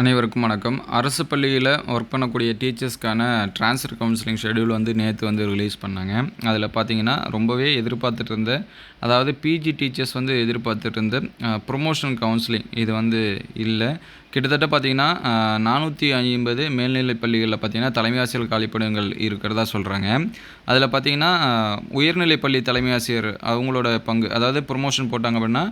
அனைவருக்கும் வணக்கம். அரசு பள்ளியில் ஒர்க் பண்ணக்கூடிய டீச்சர்ஸ்க்கான ட்ரான்ஸ்ஃபர் கவுன்சிலிங் ஷெடியூல் வந்து நேற்று வந்து ரிலீஸ் பண்ணாங்க. அதில் பார்த்தீங்கன்னா ரொம்பவே எதிர்பார்த்துட்டு இருந்த அதாவது பிஜி டீச்சர்ஸ் வந்து எதிர்பார்த்துட்டு இருந்த ப்ரொமோஷன் கவுன்சிலிங் இது வந்து இல்லை. கிட்டத்தட்ட பார்த்தீங்கன்னா நானூற்றி ஐம்பது மேல்நிலைப் பள்ளிகளில் பார்த்தீங்கன்னா தலைமை ஆசிரியர் காலிப்படங்கள் இருக்கிறதா சொல்கிறாங்க அதில் பார்த்தீங்கன்னா உயர்நிலைப் பள்ளி தலைமை ஆசிரியர் அவங்களோட பங்கு அதாவது ப்ரொமோஷன் போட்டாங்க அப்படின்னா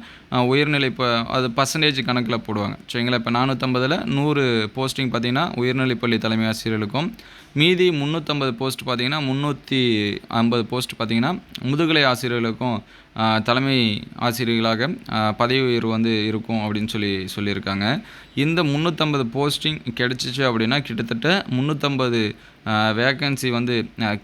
உயர்நிலை இப்போ அது பர்சன்டேஜ் கணக்கில் போடுவாங்க. சரிங்களா? இப்போ நானூற்றம்பதில் நூறு போஸ்டிங் பார்த்தீங்கன்னா உயர்நிலைப் பள்ளி தலைமை ஆசிரியர்களுக்கும் மீதி முந்நூற்றம்பது போஸ்ட் பார்த்தீங்கன்னா முந்நூற்றி ஐம்பது போஸ்ட் பார்த்தீங்கன்னா முதுகலை ஆசிரியர்களுக்கும் தலைமை ஆசிரியர்களாக பதவி உயர்வு வந்து இருக்கும் அப்படின்னு சொல்லி சொல்லியிருக்காங்க. இந்த முந்நூற்றம்பது போஸ்டிங் கிடச்சிச்சு அப்படின்னா கிட்டத்தட்ட முந்நூற்றம்பது வேக்கன்சி வந்து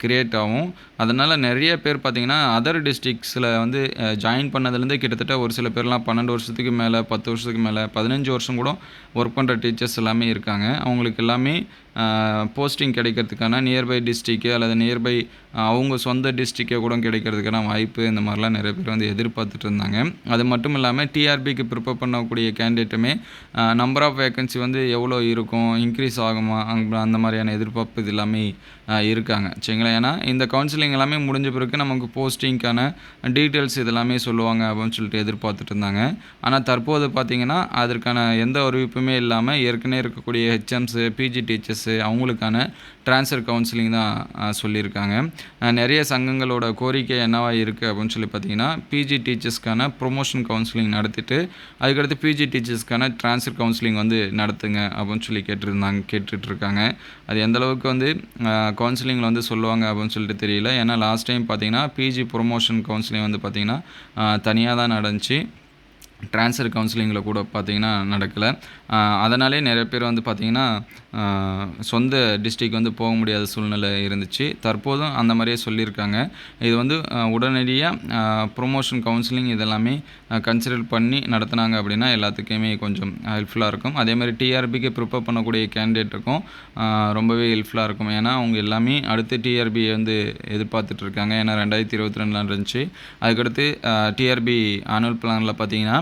கிரியேட் ஆகும். அதனால் நிறைய பேர் பார்த்திங்கன்னா அதர் டிஸ்ட்ரிக்ஸில் வந்து ஜாயின் பண்ணதுலேருந்து கிட்டத்தட்ட ஒரு சில பேர்லாம் பன்னெண்டு வருஷத்துக்கு மேலே பத்து வருஷத்துக்கு மேலே பதினஞ்சு வருஷம் கூட ஒர்க் பண்ணுற டீச்சர்ஸ் எல்லாமே இருக்காங்க. அவங்களுக்கு எல்லாமே போஸ்டிங் கிடைக்கிறதுக்கான நியர்பை டிஸ்ட்ரிக்கு அல்லது நியர்பை அவங்க சொந்த டிஸ்ட்ரிக்கே கூட கிடைக்கிறதுக்கான வாய்ப்பு இந்த மாதிரிலாம் நிறைய பேர் வந்து எதிர்பார்த்துட்டு இருந்தாங்க. அது மட்டும் இல்லாமல் டிஆர்பிக்கு ப்ரிப்பேர் பண்ணக்கூடிய கேண்டிடேட்டுமே நம்பர் ஆஃப் வேகன்சி வந்து எவ்வளோ இருக்கும் இன்க்ரீஸ் ஆகுமா அந்த மாதிரியான எதிர்பார்ப்பு இது எல்லாமே இருக்காங்க. சரிங்களா? ஏன்னா இந்த கவுன்சிலிங் எல்லாமே முடிஞ்ச பிறகு நமக்கு போஸ்டிங்க்கான டீட்டெயில்ஸ் இதெல்லாமே சொல்லுவாங்க அப்படின்னு சொல்லிட்டு எதிர்பார்த்துட்டு இருந்தாங்க. ஆனால் தற்போது பார்த்தீங்கன்னா அதற்கான எந்த அறிவிப்புமே இல்லாமல் ஏற்கனவே இருக்கக்கூடிய ஹெச்எம்ஸு பிஜி டீச்சர்ஸ் அவங்களுக்கான ட்ரான்ஸ்ஃபர் கவுன்சிலிங் தான் சொல்லியிருக்காங்க. நிறைய சங்கங்களோட கோரிக்கை என்னவாக இருக்குது அப்படின்னு சொல்லி பார்த்தீங்கன்னா பிஜி டீச்சர்ஸ்க்கான ப்ரொமோஷன் கவுன்சிலிங் நடத்திட்டு அதுக்கடுத்து பிஜி டீச்சர்ஸ்க்கான ட்ரான்ஸ்ஃபர் கவுன்சிலிங் வந்து நடத்துங்க அப்படின்னு சொல்லி கேட்டிருந்தாங்க கேட்டுட்ருக்காங்க. அது எந்த அளவுக்கு வந்து கவுன்சிலிங்கில் வந்து சொல்லுவாங்க அப்படின்னு சொல்லிட்டு தெரியல. ஏன்னா லாஸ்ட் டைம் பார்த்தீங்கன்னா பிஜி ப்ரொமோஷன் கவுன்சிலிங் வந்து பார்த்திங்கன்னா தனியாக தான் நடந்துச்சு. ட்ரான்ஸ்ஃபர் கவுன்சிலிங்கில் கூட பார்த்திங்கன்னா நடக்கலை. அதனாலே நிறைய பேர் வந்து பார்த்திங்கன்னா சொந்த டிஸ்ட்ரிக் வந்து போக முடியாத சூழ்நிலை இருந்துச்சு. தற்போதும் அந்த மாதிரியே சொல்லியிருக்காங்க. இது வந்து உடனடியாக ப்ரொமோஷன் கவுன்சிலிங் இதெல்லாமே கன்சிடர் பண்ணி நடத்துனாங்க அப்படின்னா எல்லாத்துக்குமே கொஞ்சம் ஹெல்ப்ஃபுல்லாக இருக்கும். அதே மாதிரி டிஆர்பிக்கு ப்ரிப்பேர் பண்ணக்கூடிய கேண்டிடேட்டுக்கும் ரொம்பவே ஹெல்ப்ஃபுல்லாக இருக்கும். ஏன்னா அவங்க எல்லாமே அடுத்து டிஆர்பி வந்து எதிர்பார்த்துட்ருக்காங்க ஏன்னா ரெண்டாயிரத்தி இருபத்தி ரெண்டுலாம் இருந்துச்சு அதுக்கடுத்து டிஆர்பி ஆனுவல் பிளானில் பார்த்திங்கன்னா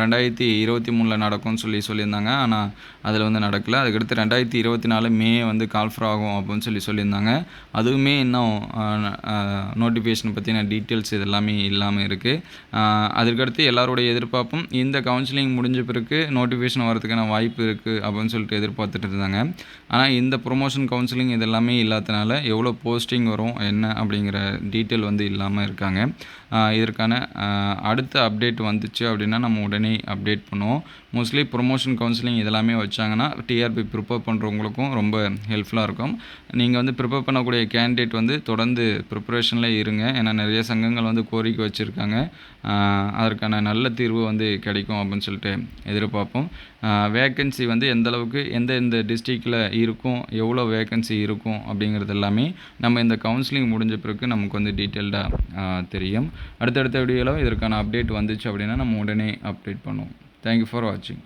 ரெண்டாயிரத்தி இருபத்தி மூணில் நடக்கும்னு சொல்லி சொல்லியிருந்தாங்க. ஆனால் அதில் வந்து நடக்கலை. அதுக்கடுத்து ரெண்டாயிரத்தி இருபத்தி நாலு மே வந்து கால்ஃபர் ஆகும் அப்படின்னு சொல்லி சொல்லியிருந்தாங்க. அதுவுமே இன்னும் நோட்டிஃபிகேஷன் பற்றின டீட்டெயில்ஸ் இது எல்லாமே இல்லாமல் இருக்குது அதுக்கடுத்து எல்லாருடைய எதிர்பார்ப்பும் இந்த கவுன்சிலிங் முடிஞ்ச பிறகு நோட்டிஃபிகேஷன் வரதுக்கான வாய்ப்பு இருக்குது அப்படின்னு சொல்லிட்டு எதிர்பார்த்துட்டு இருந்தாங்க. ஆனால் இந்த ப்ரொமோஷன் கவுன்சிலிங் இது எல்லாமே இல்லாதனால எவ்வளோ போஸ்டிங் வரும் என்ன அப்படிங்கிற டீட்டெயில் வந்து இல்லாமல் இருக்காங்க. இதற்கான அடுத்த அப்டேட் வந்துச்சு அப்படின்னா நம்ம நம்ம உடனே அப்டேட் பண்ணுவோம். மோஸ்ட்லி ப்ரொமோஷன் கவுன்சிலிங் இதெல்லாமே வச்சாங்கன்னா டிஆர்பி ப்ரிப்பேர் பண்ணுறவங்களுக்கும் ரொம்ப ஹெல்ப்ஃபுல்லாக இருக்கும். நீங்கள் வந்து ப்ரிப்பேர் பண்ணக்கூடிய கேண்டிடேட் வந்து தொடர்ந்து ப்ரிப்பரேஷனில் இருங்க. ஏன்னா நிறைய சங்கங்கள் வந்து கோரிக்கை வச்சுருக்காங்க. அதற்கான நல்ல தீர்வு வந்து கிடைக்கும் அப்படின்னு சொல்லிட்டு எதிர்பார்ப்போம். வேக்கன்சி வந்து எந்த அளவுக்கு எந்த எந்த டிஸ்ட்ரிக்டில் இருக்கும் எவ்வளோ வேக்கன்சி இருக்கும் அப்படிங்கிறது எல்லாமே நம்ம இந்த கவுன்சிலிங் முடிஞ்ச பிறகு நமக்கு வந்து டீட்டெயில்டாக தெரியும். அடுத்தடுத்த வீடியோவில் இதற்கான அப்டேட் வந்துச்சு அப்படின்னா நம்ம உடனே அப்டேட் பண்ணுவோம். தேங்க்யூ ஃபார் வாட்சிங்